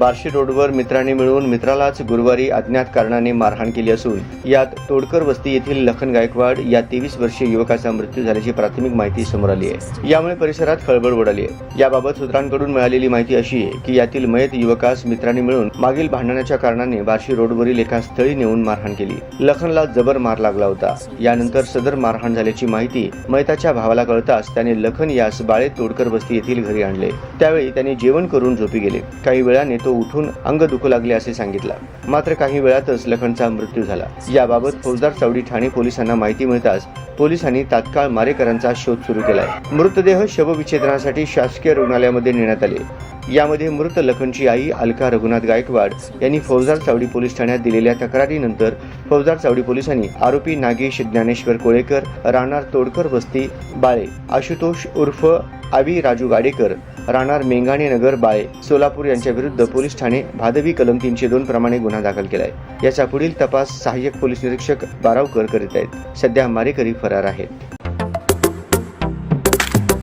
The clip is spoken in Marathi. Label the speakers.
Speaker 1: बार्शी रोडवर मित्रांनी मिळून मित्रालाच गुरुवारी अज्ञात कारणाने मारहाण केली असून यात तोडकर वस्ती येथील लखन गायकवाड या तेवीस वर्षीय युवकाचा मृत्यू झाल्याची प्राथमिक माहिती समोर आली आहे. यामुळे परिसरात खळबळ उडाली आहे. याबाबत सूत्रांकडून मिळालेली माहिती अशी आहे की यातील मयत युवकास मित्रांनी मिळून मागील भांडणाच्या कारणाने बार्शी रोडवरील एका स्थळी नेऊन मारहाण केली. लखनला जबर मार लागला होता. यानंतर सदर मारहाण झाल्याची माहिती मयताच्या भावाला कळताच त्याने लखन यास बाळे तोडकर वस्ती येथील घरी आणले. त्यावेळी त्यांनी जेवण करून झोपी गेले. काही वेळाने तो उठून अंग दुखू लागले असे सांगितला. मात्र काही वेळातच लखनचा मृत्यू झाला. याबाबत फौजदार चावडी ठाणे पोलिसांना माहिती मिळताच पोलिसांनी तात्काळ मारेकरांचा शोध सुरू केलाय. मृतदेह शवविच्छेदनासाठी शासकीय रुग्णालयामध्ये नेण्यात आले. यामध्ये मृत लखनची आई अलका रघुनाथ गायकवाड यांनी फौजदार चावडी पोलीस ठाण्यात दिलेल्या तक्रारीनंतर फौजदार चावडी पोलिसांनी आरोपी नागेश ज्ञानेश्वर कोळेकर राहणार तोडकर वस्ती बाळे आशुतोष उर्फ आवी राजू गाडेकर राहणार मेंगाणे नगर बाळे सोलापूर यांच्या विरुद्ध पोलीस ठाणे भादवी कलम तीनशे दोन प्रमाणे गुन्हा दाखल केलाय. याचा पुढील तपास सहाय्यक पोलीस निरीक्षक बारावकर करीत आहेत. सध्या मारेकरी फरार आहेत.